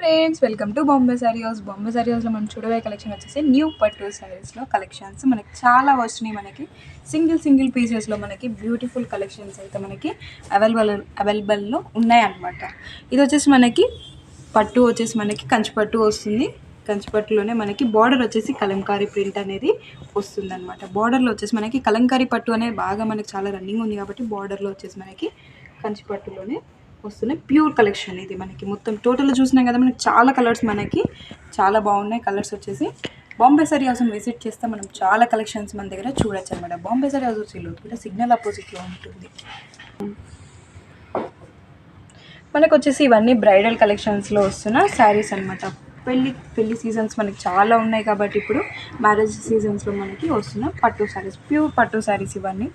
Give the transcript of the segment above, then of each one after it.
Friends welcome to Bombay sorry Bombay sorry మనం చూడబోయే collection వచ్చేసి న్యూ పట్టు సారీస్లో కలెక్షన్స్. మనకి చాలా వస్తున్నాయి మనకి. సింగిల్ సింగిల్ పీసెస్లో మనకి బ్యూటిఫుల్ కలెక్షన్స్ అయితే మనకి అవైలబుల్ అవైలబుల్లో ఉన్నాయన్నమాట. ఇది వచ్చేసి మనకి పట్టు వచ్చేసి మనకి కంచిపట్టు వస్తుంది. కంచిపట్టులోనే మనకి బార్డర్ వచ్చేసి కలంకారీ ప్రింట్ అనేది వస్తుంది అనమాట బార్డర్లో వచ్చేసి మనకి కలంకారీ పట్టు అనేది బాగా మనకి చాలా రన్నింగ్ ఉంది కాబట్టి బార్డర్లో వచ్చేసి మనకి కంచిపట్టులోనే వస్తున్నాయి. ప్యూర్ కలెక్షన్ ఇది మనకి. మొత్తం టోటల్ చూసినాం కదా మనకి చాలా కలర్స్ మనకి. చాలా బాగున్నాయి. కలర్స్ వచ్చేసి బాంబే సారీ హౌస్ని విజిట్ చేస్తే మనం చాలా కలెక్షన్స్ మన దగ్గర చూడొచ్చు అనమాట బాంబే సారీ హౌస్ వచ్చి కూడా సిగ్నల్ అపోజిట్లో ఉంటుంది. మనకు వచ్చేసి ఇవన్నీ బ్రైడల్ కలెక్షన్స్లో వస్తున్న శారీస్ అనమాట పెళ్ళి పెళ్ళి సీజన్స్ మనకి చాలా ఉన్నాయి కాబట్టి ఇప్పుడు మ్యారేజ్ సీజన్స్లో మనకి వస్తున్న పట్టు శారీస్ ప్యూర్ పట్టు శారీస్ ఇవన్నీ.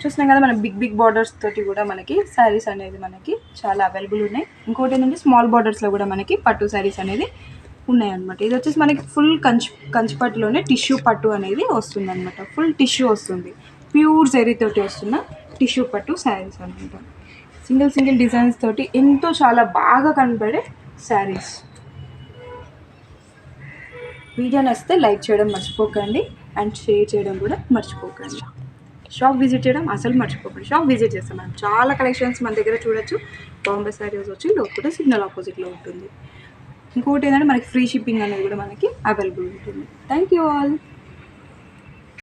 చూస్తున్నాం కదా మన బిగ్ బిగ్ బార్డర్స్ తోటి కూడా మనకి శారీస్ అనేది మనకి చాలా అవైలబుల్ ఉన్నాయి. ఇంకోటి ఏంటంటే స్మాల్ బార్డర్స్లో కూడా మనకి పట్టు శారీస్ అనేది ఉన్నాయన్నమాట. ఇది వచ్చేసి మనకి ఫుల్ కంచి కంచి పట్టులోనే టిష్యూ పట్టు అనేది వస్తుంది అనమాట ఫుల్ టిష్యూ వస్తుంది. ప్యూర్ జరీ తోటి వస్తున్న టిష్యూ పట్టు శారీస్ అనమాట సింగిల్ సింగిల్ డిజైన్స్ తోటి ఎంతో చాలా బాగా కనబడే శారీస్ వీడియో నచ్చితే లైక్ చేయడం మర్చిపోకండి. అండ్ షేర్ చేయడం కూడా మర్చిపోకండి. షాప్ విజిట్ చేయడం అసలు మర్చిపోకండి. షాప్ విజిట్ చేస్తాం మనం. చాలా కలెక్షన్స్ మన దగ్గర చూడొచ్చు. బాంబే శారీస్ వచ్చి లోపల సిగ్నల్ ఆపోజిట్లో ఉంటుంది. ఇంకోటి ఏంటంటే మనకి ఫ్రీ షిప్పింగ్ అనేది కూడా మనకి అవైలబుల్ ఉంటుంది. Thank you all